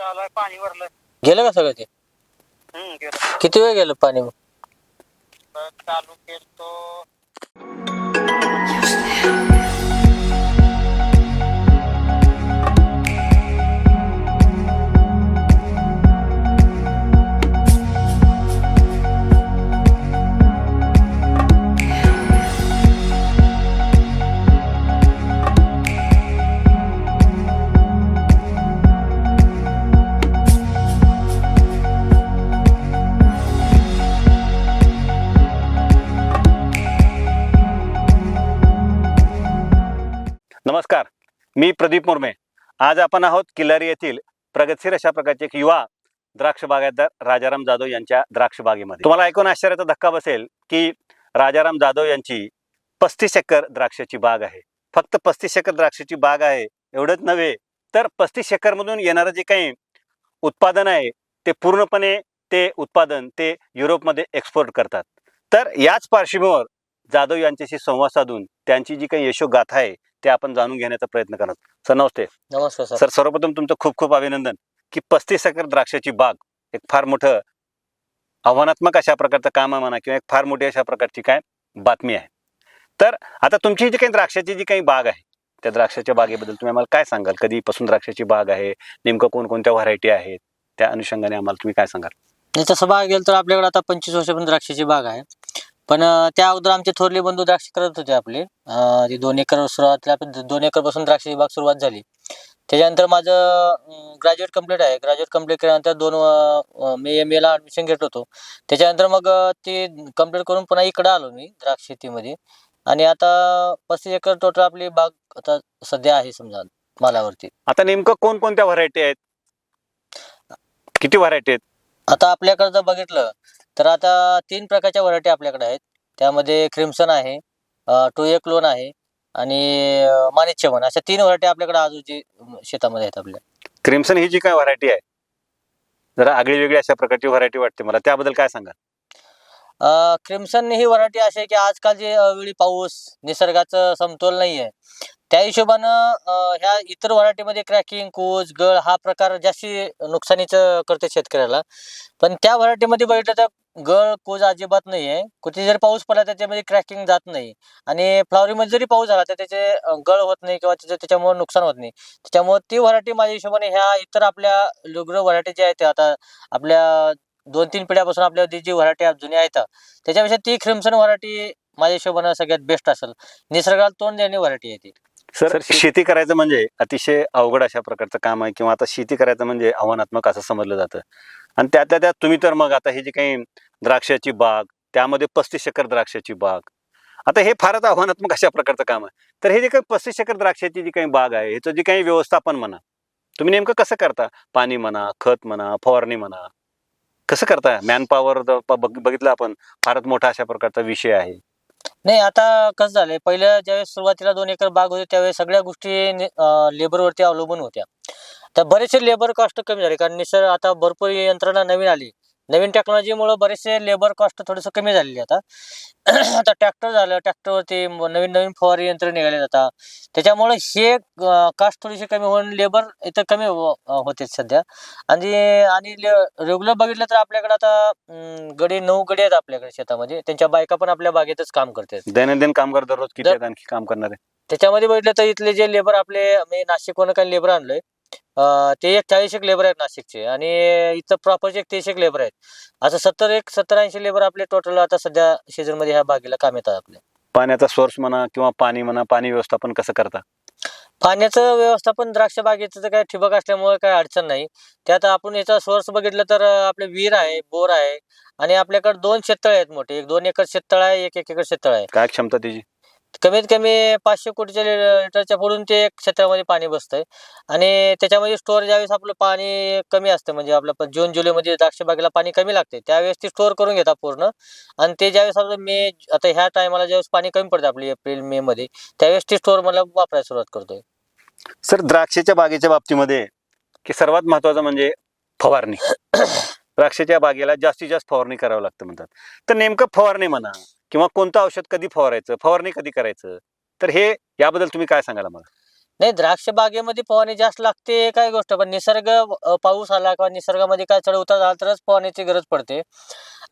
पाणी भरलं गेलं का सगळं ते? हम्म गेलं. किती वेळ गेलं पाणी मग चालू केलतो नमस्कार मी प्रदीप मुर्मे. आज आपण आहोत किल्लारी येथील प्रगतशील अशा प्रकारचे एक युवा द्राक्ष बागायतदार राजाराम जाधव यांच्या द्राक्ष बागेमध्ये. तुम्हाला ऐकून आश्चर्याचा धक्का बसेल की राजाराम जाधव यांची पस्तीस एकर द्राक्षाची बाग आहे. फक्त पस्तीस एकर द्राक्षाची बाग आहे एवढंच नव्हे तर पस्तीस एकरमधून येणारं जे काही उत्पादन आहे ते पूर्णपणे ते उत्पादन ते युरोपमध्ये एक्सपोर्ट करतात. तर याच पार्श्वभूमीवर जाधव यांच्याशी संवाद साधून त्यांची जी काही यशोगाथा आहे ते आपण जाणून घेण्याचा प्रयत्न करत सर नमस्ते. नमस्कार सर. सर सर्वप्रथम तुमचं खूप खूप अभिनंदन की पस्तीस एकर द्राक्षाची बाग एक फार मोठं आव्हानात्मक अशा प्रकारचं काम आहे म्हणा किंवा एक फार मोठी अशा प्रकारची काय बातमी आहे. तर आता तुमची जी काही द्राक्षाची जी काही बाग आहे त्या द्राक्षाच्या बागेबद्दल तुम्ही आम्हाला काय सांगाल? कधीपासून द्राक्षाची बाग आहे? नेमकं कोणकोणत्या व्हरायटी आहेत? त्या अनुषंगाने आम्हाला तुम्ही काय सांगाल? तसं बघायला गेलं तर आपल्याकडे आता पंचवीस वर्षापर्यंत द्राक्षाची बाग आहे. पण त्या अगोदर आमचे थोरले बंधू द्राक्ष करत होते आपले. ते दोन एकर सुरुवातीला दोन एकरपासून द्राक्षाची बाग सुरुवात झाली. त्याच्यानंतर माझं ग्रॅज्युएट कंप्लीट आहे. ग्रॅज्युएट कंप्लीट केल्यानंतर दोन मी एम एला ॲडमिशन घेत होतो. त्याच्यानंतर मग ते कंप्लीट करून पुन्हा इकडं आलो मी द्राक्ष शेतीमध्ये. आणि आता पस्तीस एकर टोटल आपली बाग आता सध्या आहे समजा मालावरती. आता नेमकं कोणकोणत्या व्हरायटी आहेत? किती व्हरायटी आहेत? आता आपल्याकडे जर बघितलं तर आता तीन प्रकारच्या व्हरायटी आपल्याकडे आहेत. त्यामध्ये क्रिम्सन आहे टू एक लोन आहे आणि मानिक चमन अशा तीन व्हरायटी आपल्याकडे आजूची शेतामध्ये आहेत आपल्या. क्रिम्सन ही जी काय व्हरायटी आहे? जरा आगळी वेगळी अशा प्रकारची व्हरायटी वाटते मला. त्याबद्दल काय सांगाल? क्रिम्सन ही व्हरायटी अशी आहे की आजकाल जे अवेळी पाऊस निसर्गाचं समतोल नाही आहे त्या हिशोबानं ह्या इतर व्हरायटीमध्ये क्रॅकिंग कोज गळ हा प्रकार जास्ती नुकसानीचं करते शेतकऱ्याला. पण त्या व्हरायटीमध्ये बघितलं तर गळ कोज अजिबात नाही आहे कुठे जरी पाऊस पडला त्याच्यामध्ये क्रॅकिंग जात नाही. आणि फ्लॉवरीमध्ये जरी पाऊस झाला तर त्याचे गळ होत नाही किंवा त्याचं त्याच्यामुळे नुकसान होत नाही. त्याच्यामुळे ती व्हरायटी माझ्या हिशोबाने ह्या इतर आपल्या लुग्र व्हरायटी ज्या आहेत आता आपल्या दोन तीन पिढ्यापासून आपल्या जी- जी व्हरायटी जुन्या आहेत त्याच्यापेक्षा ती क्रिम्सन व्हरायटी माझ्या हिशोबानं सगळ्यात बेस्ट असेल. निसर्गाला तोंड देणारी व्हरायटी आहे ती. सर शेती करायचं म्हणजे अतिशय अवघड अशा प्रकारचं काम आहे किंवा आता शेती करायचं म्हणजे आव्हानात्मक असं समजलं जातं. आणि त्यातल्या त्यात तुम्ही तर मग आता हे जे काही द्राक्षाची बाग त्यामध्ये पस्तीस एकर द्राक्षाची बाग. आता हे फारच आव्हानात्मक अशा प्रकारचं काम आहे. तर हे जे काही पस्तीस एकर द्राक्षाची जी काही बाग आहे ह्याचं जे काही व्यवस्थापन म्हणा तुम्ही नेमकं कसं करता? पाणी म्हणा खत म्हणा फवारणी म्हणा कसं करता? मॅन पॉवर बघितलं आपण फारच मोठा अशा प्रकारचा विषय आहे. नाही आता कसं झालंय पहिल्या ज्यावेळेस सुरुवातीला दोन एकर बाग होती त्यावेळेस सगळ्या गोष्टी लेबरवरती अवलंबून होत्या. तर बरेचसे लेबर कॉस्ट कमी झाले. कारण निसर्ग आता भरपूर यंत्रणा नवीन आली. नवीन टेक्नॉलॉजीमुळे बरेचसे लेबर कॉस्ट थोडंसं कमी झालेली आता. आता ट्रॅक्टर झालं. ट्रॅक्टरवरती नवीन नवीन फवारी यंत्र निघाले जातात त्याच्यामुळे हे कास्ट थोडीशी कमी होऊन लेबर इथं कमी हो- होते सध्या. आणि आणि रेग्युलर बघितलं तर आपल्याकडे आता गडी नऊ गडी आहेत आपल्याकडे शेतामध्ये. त्यांच्या बायका पण आपल्या बागेतच काम करतात. दैनंदिन कामगार दररोज किती दर- आहेत आणखी काम करणारे? त्याच्यामध्ये बघितलं तर इथले जे लेबर आपले मी नाशिकवरून काही लेबर आणलोय. अं, ते एक चाळीस एक लेबर आहेत नाशिकचे आणि इथं प्रॉपरचे एक तीस एक लेबर आहेत. असं सत्तर एक सत्तर ऐंशी लेबर आपले टोटल आता सध्या सीझनमध्ये ह्या बागेला काम येतात आपले. पाण्याचा सोर्स म्हणा किंवा पाणी म्हणा पाणी व्यवस्थापन कसं करता? पाण्याचं व्यवस्थापन द्राक्ष बागेचं तर काय ठिबक असल्यामुळे काही अडचण नाही. त्यात आपण याचा सोर्स बघितलं तर अं, आपले विहीर आहे बोर आहे आणि आपल्याकडे दोन शेततळे आहेत मोठे. एक दोन एकर शेततळ आहे एक एक एकर शेततळ आहे. काय क्षमता त्याची? कमीत कमी पाचशे कोटीच्या लि- लिटरच्या पुढून ते एक क्षेत्रामध्ये पाणी बसतंय. आणि त्याच्यामध्ये स्टोअर ज्यावेळेस आपलं पाणी कमी असतं म्हणजे आपलं प- जून जुलैमध्ये द्राक्ष बागेला पाणी कमी लागते त्यावेळेस ती स्टोअर करून घेतात पूर्ण. आणि ते ज्यावेळेस आपलं मे आता ह्या टायमाला ज्यावेळेस पाणी कमी पडतं आपली एप्रिल मे मध्ये त्यावेळेस ती स्टोअर मला वापरायला सुरुवात करतोय. सर द्राक्षाच्या बागेच्या बाबतीमध्ये की सर्वात महत्वाचं म्हणजे फवारणी. द्राक्षाच्या बागेला जास्तीत जास्त फवारणी करावं लागतं म्हणतात. तर नेमकं फवारणी म्हणा किंवा कोणतं औषध कधी फवारायचं फवारणी कधी करायचं? तर हे याबद्दल तुम्ही काय सांगाल मला नाही द्राक्ष बागेमध्ये फवारणी जास्त लागते काय गोष्ट पण निसर्ग पाऊस आला किंवा निसर्गामध्ये काय चढ उतार झाला तरच फवारण्याची गरज पडते.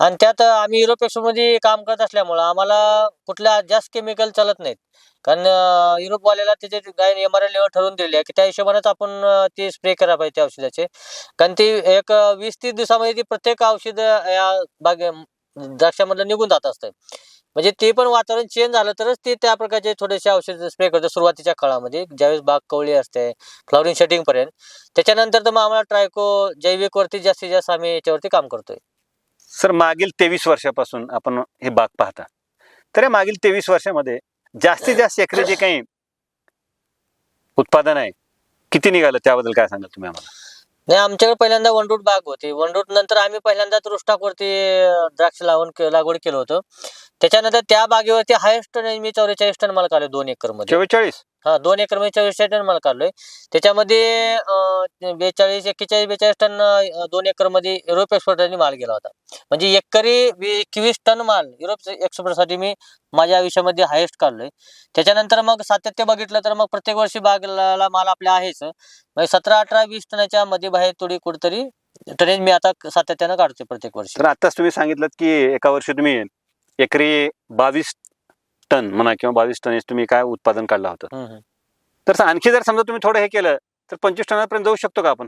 आणि त्यात आम्ही युरोपमध्ये काम करत असल्यामुळं आम्हाला कुठल्या जास्त केमिकल चालत नाहीत. कारण युरोपवाल्याला त्याचे गाय एम आर लेवल ठरवून दिलेली आहे की त्या हिशोबानेच आपण ते स्प्रे करायला पाहिजे त्या औषधाचे. कारण ते एक वीस तीस दिवसामध्ये ती प्रत्येक औषध या बागे द्राक्षामधलं निघून जात असतं. म्हणजे ते पण वातावरण चेंज झालं तरच ते त्या प्रकारचे थोडेसे औषध स्प्रे करतो सुरुवातीच्या काळामध्ये. ज्यावेळेस बाग कवळी असते फ्लॉवरिंग शेटिंग पर्यंत. त्याच्यानंतर तर मग आम्हाला ट्रायको जैविक वरती जास्तीत जास्त आम्ही याच्यावरती काम करतोय. सर मागील तेवीस वर्षापासून आपण हे बाग पाहता. तर या मागील तेवीस वर्षामध्ये जास्तीत जास्त एकरे जे काही उत्पादन आहे किती निघालं? त्याबद्दल काय सांगाल तुम्ही आम्हाला? नाही आमच्याकडे पहिल्यांदा वनरूट बाग होती. वनरूट नंतर आम्ही पहिल्यांदा रुष्टाकवरती द्राक्ष लावून के- लागवड केलं होतं. त्याच्यानंतर त्या बागेवरती हायस्ट मी चौवेचाळीस टन मला काढले दोन एकरमध्ये चव्वेचाळीस हा दोन एकरमध्ये चाळीस टन माल काढलोय. त्याच्यामध्ये बेचाळीस एक्केचाळीस बेचाळीस टन दोन एकरमध्ये युरोप एक्सपोर्टरनी माल गेला होता. म्हणजे एकरी एकवीस टन माल युरोप एक्सपोर्टसाठी मी माझ्या आयुष्यामध्ये हायेस्ट काढलोय. त्याच्यानंतर मग सातत्य बघितलं तर मग प्रत्येक वर्षी बागला माल आपल्या आहेच. म्हणजे सतरा अठरा वीस टनाच्या मध्ये बाहेर थोडी कुठेतरी टनेज मी आता सातत्यानं काढतोय प्रत्येक वर्षी. तर आताच तुम्ही सांगितलं की एका वर्षी तुम्ही एकरी बावीस टन म्हणा किंवा बावीस टन तुम्ही काय उत्पादन काढलं होतं. तर आणखी जर समजा तुम्ही थोडं हे केलं तर पंचवीस टनापर्यंत जाऊ शकतो का आपण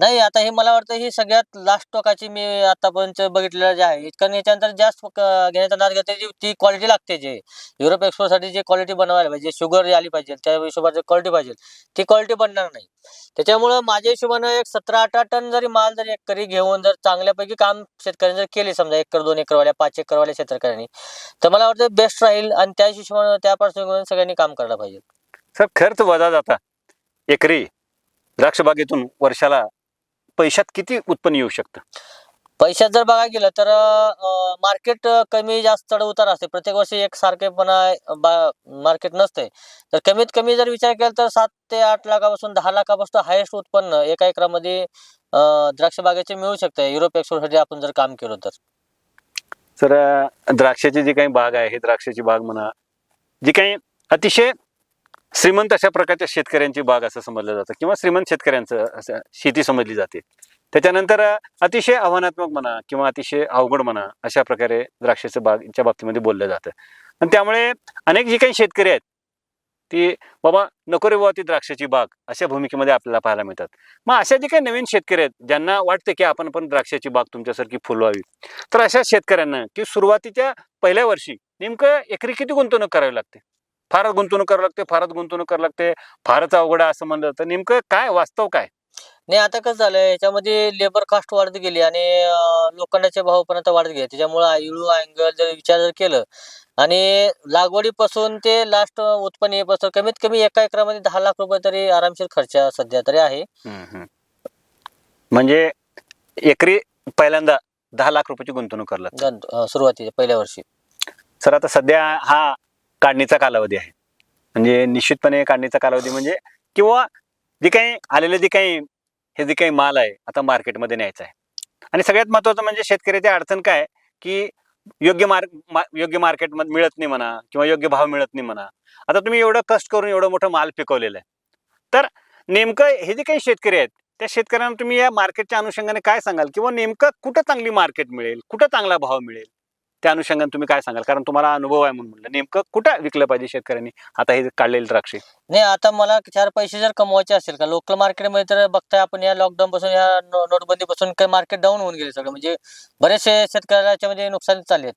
नाही आता हे मला वाटतं ही सगळ्यात लास्ट टोकाची मी आतापर्यंत बघितलेलं जे आहे कारण याच्यानंतर जास्त घेण्याचा नाद घेते जी ती क्वालिटी लागते जे. युरोपसाठी जी क्वालिटी बनवायला पाहिजे शुगर आली पाहिजे त्या हिशोबाची क्वालिटी पाहिजे ती क्वालिटी बनणार नाही. त्याच्यामुळं माझ्या हिशोबानं एक सतरा अठरा टन जरी माल जर एकरी घेऊन जर चांगल्यापैकी काम शेतकऱ्यांनी जर केले समजा एकर दोन एकरवाल्या पाच एकरवाल्या शेतकऱ्यांनी तर मला वाटतं बेस्ट राहील आणि त्या हिशोबानं त्या पार्श्वभूमीवर सगळ्यांनी काम करायला पाहिजे. सर खर्च वजा जाता. एकरी द्राक्षबागेतून वर्षाला पैशात किती उत्पन्न येऊ शकतं? पैशात जर बघायला गेलं तर मार्केट कमी जास्त चढ उतार असते. प्रत्येक वर्षी एक सारखेपणा मार्केट नसते. तर कमीत कमी जर विचार केला तर सात ते आठ लाखापासून दहा लाखापासून हायेस्ट उत्पन्न एका एकरामध्ये द्राक्ष बागेचे मिळू शकते. युरोप एक्सपोर्टसाठी आपण जर काम केलं तर. तर द्राक्षाची जी काही बाग आहे ही द्राक्षाची बाग म्हणा जी काही अतिशय श्रीमंत अशा प्रकारच्या शेतकऱ्यांची बाग असं समजलं जातं किंवा श्रीमंत शेतकऱ्यांचं असं शेती समजली जाते. त्याच्यानंतर अतिशय आव्हानात्मक म्हणा किंवा अतिशय अवघड म्हणा अशा प्रकारे द्राक्षाचं बागच्या बाबतीमध्ये बोललं जातं. आणि त्यामुळे अनेक जी काही शेतकरी आहेत ती बाबा नको रे बाबा ती द्राक्षाची बाग अशा भूमिकेमध्ये आपल्याला पाहायला मिळतात. मग अशा जे काही नवीन शेतकरी आहेत ज्यांना वाटते की आपण पण द्राक्षाची बाग तुमच्यासारखी फुलवावी तर अशा शेतकऱ्यांना की सुरुवातीच्या पहिल्या वर्षी नेमकं एकरी किती गुंतवणूक करावी लागते? फारच गुंतवणूक करावी लागते फारच गुंतवणूक करावी लागते फारच अवघड आहे असं म्हणलं तर नेमकं काय वास्तव काय? नाही आता कसं झालंय याच्यामध्ये लेबर कास्ट वाढत गेली आणि लोखंडाचे भाव पण आता वाढत गेले. त्याच्यामुळे इळू अँगल जर विचार जर केलं आणि लागवडीपासून ते लास्ट उत्पन्न येईपासून कमीत कमी एका एकरामध्ये दहा लाख रुपये तरी आरामशीर खर्च सध्या तरी आहे. म्हणजे एकरी पहिल्यांदा दहा लाख रुपयाची गुंतवणूक अं, सुरुवातीच्या पहिल्या वर्षी. सर आता सध्या हा काढणीचा कालावधी आहे. म्हणजे निश्चितपणे काढणीचा कालावधी म्हणजे किंवा जे काही आलेले जे काही हे जे काही माल आहे आता मार्केटमध्ये न्यायचा आहे. आणि सगळ्यात महत्त्वाचं म्हणजे शेतकऱ्याची अडचण काय आहे की योग्य मार्क मा- योग्य मार्केटमध्ये मिळत नाही म्हणा किंवा योग्य भाव मिळत नाही म्हणा. आता तुम्ही एवढं कष्ट करून एवढं मोठं माल पिकवलेलं आहे. तर नेमकं हे जे काही शेतकरी आहेत त्या शेतकऱ्यांना तुम्ही या मार्केटच्या अनुषंगाने काय सांगाल? किंवा नेमकं कुठं चांगली मार्केट मिळेल? कुठं चांगला भाव मिळेल? त्या अनुषंगाने तुम्ही काय सांगाल? कारण तुम्हाला अनुभव आहे म्हणून म्हणलं. नेमकं कुठं विकलं पाहिजे शेतकऱ्यांनी? आता हे काढलेले द्राक्षे. नाही आता मला चार पैसे जर कमवायचे असेल का? लोकल मार्केटमध्ये तर बघताय आपण या लॉकडाऊन पासून या नोटबंदी पासून काही मार्केट डाऊन होऊन गेले सगळं. म्हणजे बरेचसे शेतकऱ्याच्या म्हणजे नुकसान चालले आहेत.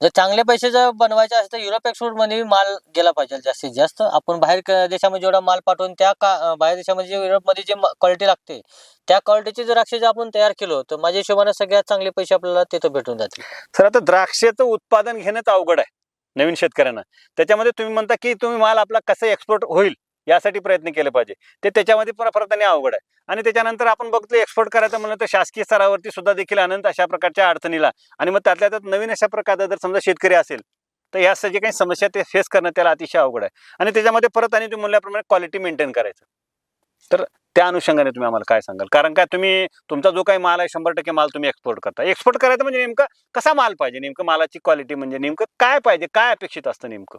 जर चांगले पैसे जर बनवायचे असेल तर युरोप एक्सपोर्टमध्ये माल गेला पाहिजे जास्तीत जास्त. आपण बाहेर क- देशामध्ये जेवढा माल पाठवून त्या का बाहेर देशामध्ये जे युरोपमध्ये जे क्वालिटी लागते त्या क्वालिटीचे जर द्राक्षे जर आपण तयार केलो तर माझ्या हिशोबाने सगळ्यात चांगले पैसे आपल्याला तिथं भेटून जातील. सर आता द्राक्षाचं उत्पादन घेणंच अवघड आहे नवीन शेतकऱ्यांना. त्याच्यामध्ये तुम्ही म्हणता की तुम्ही माल आपला कसं एक्सपोर्ट होईल? यासाठी प्रयत्न केले पाहिजे. ते त्याच्यामध्ये पण परत आणि अवघड आहे. आणि त्याच्यानंतर आपण बघतो एक्सपोर्ट करायचं म्हणलं तर शासकीय स्तरावरती सुद्धा देखील अनंत अशा प्रकारच्या अडचणीला. आणि मग त्यातल्या त्यात नवीन अशा प्रकारचा जर समजा शेतकरी असेल तर या जे काही समस्या ते फेस करणं त्याला अतिशय अवघड आहे. आणि त्याच्यामध्ये परत आणि तुम्ही म्हणल्याप्रमाणे क्वालिटी मेंटेन करायचं. तर त्या अनुषंगाने तुम्ही आम्हाला काय सांगाल? कारण काय तुम्ही तुमचा जो काही माल आहे शंभर टक्के माल तुम्ही एक्सपोर्ट करता. एक्सपोर्ट करायचं म्हणजे नेमकं कसा माल पाहिजे? नेमकं मालाची क्वालिटी म्हणजे नेमकं काय पाहिजे? काय अपेक्षित असतं नेमकं?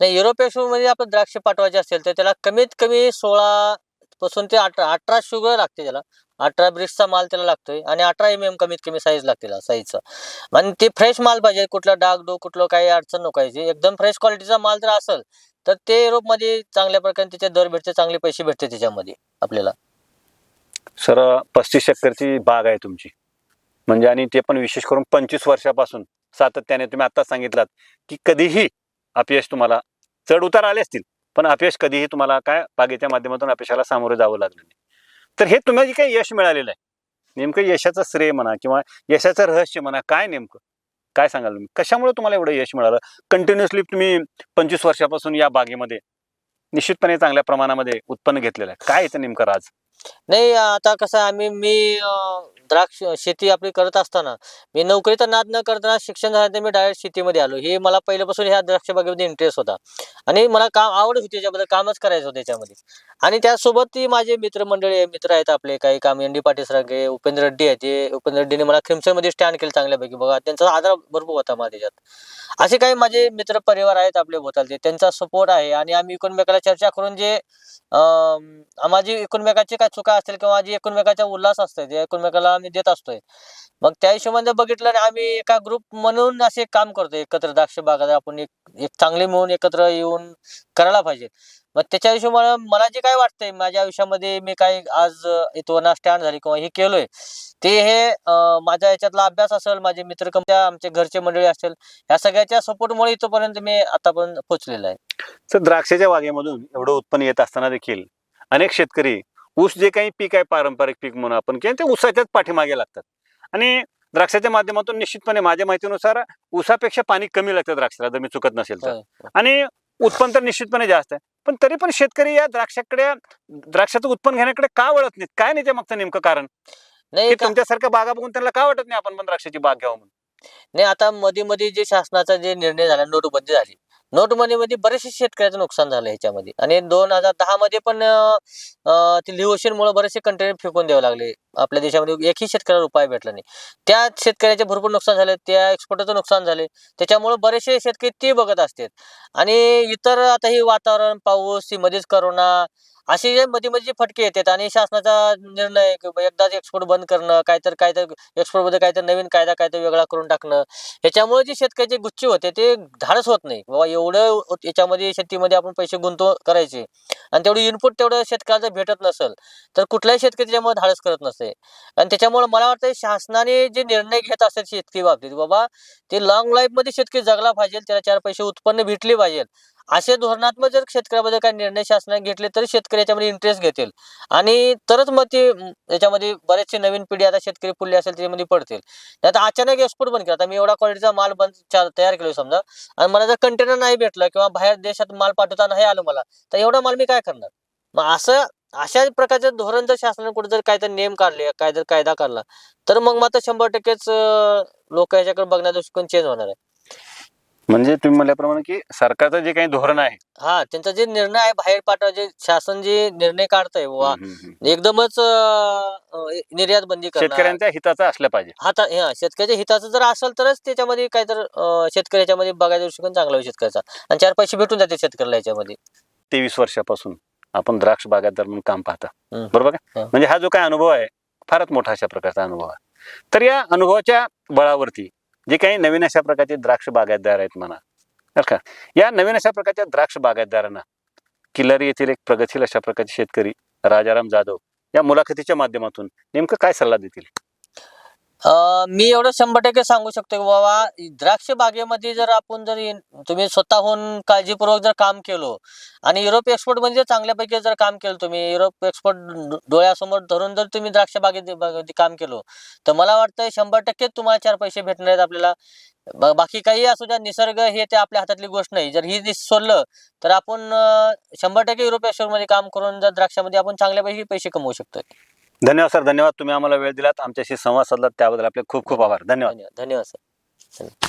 नाही युरोप एक्सपोर्टमध्ये आपण द्राक्ष पाठवायचे असेल तर त्याला कमीत कमी सोळा पासून ते अठरा अठरा शुगर लागते त्याला. अठरा ब्रिक्सचा माल त्याला लागतोय आणि अठरा एम एम कमीत कमी साईज लागते त्याला साईजचा आणि ते फ्रेश माल पाहिजे. कुठला डाग डो कुठलं काही अडचण नको एकदम फ्रेश क्वालिटीचा माल जर असेल तर ते युरोपमध्ये चांगल्या प्रकारे त्याचे दर भेटते चांगले पैसे भेटते त्याच्यामध्ये आपल्याला. सर पस्तीस एकरची बाग आहे तुमची. म्हणजे आणि ते पण विशेष करून पंचवीस वर्षापासून सातत्याने तुम्ही आता सांगितलात की कधीही अपयश तुम्हाला चढ उतार आले असतील पण अपयश कधीही तुम्हाला काय बागेच्या माध्यमातून अपयशाला सामोरे जावं लागलं नाही. तर हे तुम्हाला जे काही यश मिळालेलं आहे नेमकं यशाचं श्रेय म्हणा किंवा यशाचं रहस्य म्हणा काय नेमकं? काय सांगाल तुम्ही? कशामुळे तुम्हाला एवढं यश मिळालं? कंटिन्युअसली तुम्ही पंचवीस वर्षापासून या बागेमध्ये निश्चितपणे चांगल्या प्रमाणामध्ये उत्पन्न घेतलेलं आहे. काय याचं नेमकं राज? नाही आता कसं आहे, आम्ही मी द्राक्ष शेती आपली करत असताना मी नोकरीचा नाद न करताना शिक्षण झाल्यानंतर मी डायरेक्ट शेतीमध्ये आलो. हे मला पहिल्यापासून ह्या द्राक्ष बागेमध्ये इंटरेस्ट होता. आणि मला काम आवड होती त्याच्याबद्दल कामच करायचं होतं त्याच्यामध्ये. आणि त्यासोबत ती माझे मित्रमंडळी मित्र आहेत आपले काही काम एन डी पाटील सरांगे उपेंद्र रेड्डी आहेत ते उपेंद्र रेड्डीने मला क्रिम्सनमध्ये स्टँड केलं चांगल्यापैकी. बघा त्यांचा आधार भरपूर होता मला त्याच्यात असे काही माझे मित्र परिवार आहेत आपले भोवतालचे. त्यांचा सपोर्ट आहे आणि आम्ही एकमेकाला चर्चा करून जे माझी एकमेकाची काय चुका असतील किंवा जी एकमेकाचा उल्हास असतोय ते एकमेकाला आम्ही देत असतोय. मग त्या हिशोबाने बघितलं आणि आम्ही एका ग्रुप म्हणून असे काम करतो एकत्र द्राक्ष बागात आपण एक एक चांगले मिळून एकत्र येऊन करायला पाहिजे. मग त्याच्या हिशोबाने मला जे काय वाटतंय माझ्या आयुष्यामध्ये मी काय आज इथं स्टँड झाली किंवा हे केलोय ते हे माझ्या याच्यातला अभ्यास असेल माझे मित्र कंपन्या आमचे घरचे मंडळी असेल ह्या सगळ्याच्या सपोर्टमुळे इथपर्यंत मी आतापर्यंत पोहोचलेला आहे. सर द्राक्षाच्या बागेमधून एवढं उत्पन्न येत असताना देखील अनेक शेतकरी ऊस जे काही पीक आहे पारंपरिक पीक म्हणून आपण किंवा ते ऊसाच्याच पाठीमागे लागतात. आणि द्राक्षाच्या माध्यमातून निश्चितपणे माझ्या माहितीनुसार ऊसापेक्षा पाणी कमी लागतं द्राक्षाला जर मी चुकत नसेल तर. होय. आणि उत्पन्न तर निश्चितपणे जास्त आहे. पण तरी पण शेतकरी या द्राक्षाकडे द्राक्षाचं उत्पन्न घेण्याकडे का वळत नाहीत? काय नाही त्या मागचं नेमकं कारण? नाही तुमच्यासारख्या बागा बघून त्यांना का वाटत नाही आपण पण द्राक्षाची बाग घ्यावं म्हणून? नाही आता मध्ये मध्ये जे शासनाचा जे निर्णय झाला नोटबंदी झाली. नोटबंदीमध्ये बरेचसे शेतकऱ्याचं नुकसान झालं ह्याच्यामध्ये. आणि दोन हजार दहा मध्ये पण ते लिओशन मुळे बरेचसे कंटेनर फेकून द्यावे लागले. आपल्या देशामध्ये एकही शेतकऱ्याला उपाय भेटला नाही. त्या शेतकऱ्याचे भरपूर नुकसान झाले त्या एक्सपोर्टचं नुकसान झाले. त्याच्यामुळे बरेचसे शेतकरी ते बघत असतात. आणि इतर आता हे वातावरण पाऊस ही मध्येच करोना असे जे मध्ये मध्ये जे फटके येतात आणि शासनाचा निर्णय एकदाच एक्सपोर्ट बंद करणं काहीतरी काहीतरी एक्सपोर्टमध्ये काहीतरी नवीन कायदा काहीतरी वेगळा करून टाकणं याच्यामुळे जे शेतकऱ्याचे गुच्छ होते ते धाडस होत नाही. बाबा एवढं याच्यामध्ये शेतीमध्ये आपण पैसे गुंतव करायचे आणि तेवढं इनपुट तेवढं शेतकऱ्याला भेटत नसेल तर कुठल्याही शेतकरी त्याच्यामुळे धाडस करत नसते आणि त्याच्यामुळे मला वाटतं शासनाने जे निर्णय घेत असतात शेतकरी बाबतीत बाबा ते लॉंग लाईफमध्ये शेतकरी जगला पाहिजे त्याला चार पैसे उत्पन्न भेटले पाहिजे. असे धोरणात्मक जर शेतकऱ्याबद्दल काही निर्णय शासनाने घेतले तर शेतकरी याच्यामध्ये इंटरेस्ट घेतील. आणि तरच मग ते याच्यामध्ये बरेचसे नवीन पिढी आता शेतकरी पुढली असेल त्याच्यामध्ये पडतील. नाही आता अचानक एक्सपोर्ट बंद केला. आता मी एवढा क्वालिटीचा माल बंद तयार केलो समजा. आणि मला जर कंटेनर नाही भेटलं किंवा बाहेर देशात माल पाठवताना नाही आलं मला तर एवढा माल मी काय करणार? मग असं अशा प्रकारचं धोरण जर शासनाने कुठे जर काहीतरी नियम काढले काय जर कायदा काढला तर मग मात्र शंभर टक्केच लोक याच्याकडे बघण्याचा दृष्टिकोन चेंज होणार आहे. म्हणजे तुम्ही म्हणल्याप्रमाणे की सरकारचं जे काही धोरण आहे. हा त्यांचा जे निर्णय आहे बाहेर पाठवा जे शासन जे निर्णय काढतंय हम्म. एकदमच अं, निर्यात बंदी करणार. शेतकऱ्यांच्या हिताचं असलं पाहिजे. हाता हा शेतकऱ्याच्या हिताचं जर असेल तरच त्याच्यामध्ये काय तर शेतकऱ्याच्यामध्ये बघायचा दृष्टिकोन चांगला होईल शेतकऱ्याचा. आणि चार पैसे भेटून जाते शेतकऱ्याला याच्यामध्ये. तेवीस वर्षापासून आपण द्राक्ष बागायतदार म्हणून काम पाहता. हम्म. बरोबर का? हा. म्हणजे हा जो काय अनुभव आहे फारच मोठा अशा प्रकारचा अनुभव आहे. तर या अनुभवाच्या बळावरती जे काही नवीन अशा प्रकारचे द्राक्ष बागायतदार आहेत म्हणा. बरं का? या नवीन अशा प्रकारच्या द्राक्ष बागायतदारांना किल्लारी येथील एक प्रगतशील अशा प्रकारचे शेतकरी राजाराम जाधव या मुलाखतीच्या माध्यमातून नेमकं काय सल्ला देतील? मी एवढं शंभर टक्के सांगू शकतो की बाबा द्राक्ष बागेमध्ये जर आपण जर तुम्ही स्वतःहून काळजीपूर्वक जर काम केलं आणि युरोप एक्सपोर्ट म्हणजे चांगल्यापैकी जर काम केलं तुम्ही युरोप एक्सपोर्ट डोळ्यासमोर धरून जर तुम्ही द्राक्ष बागेत काम केलं तर मला वाटतं शंभर टक्के तुम्हाला चार पैसे भेटणार आहेत आपल्याला. बाकी काही असू द्या निसर्ग हे ते आपल्या हातातली गोष्ट नाही. जर ही सोडलं तर आपण शंभर टक्के युरोप एक्सपोर्टमध्ये काम करून जर द्राक्षामध्ये आपण चांगल्यापैकी पैसे कमवू शकतो धन्यवाद सर. धन्यवाद. तुम्ही आम्हाला वेळ दिलात. आमच्याशी संवाद साधलात. त्याबद्दल आपले खूप खूप आभार. धन्यवाद. धन्यवाद. धन्यवाद सर.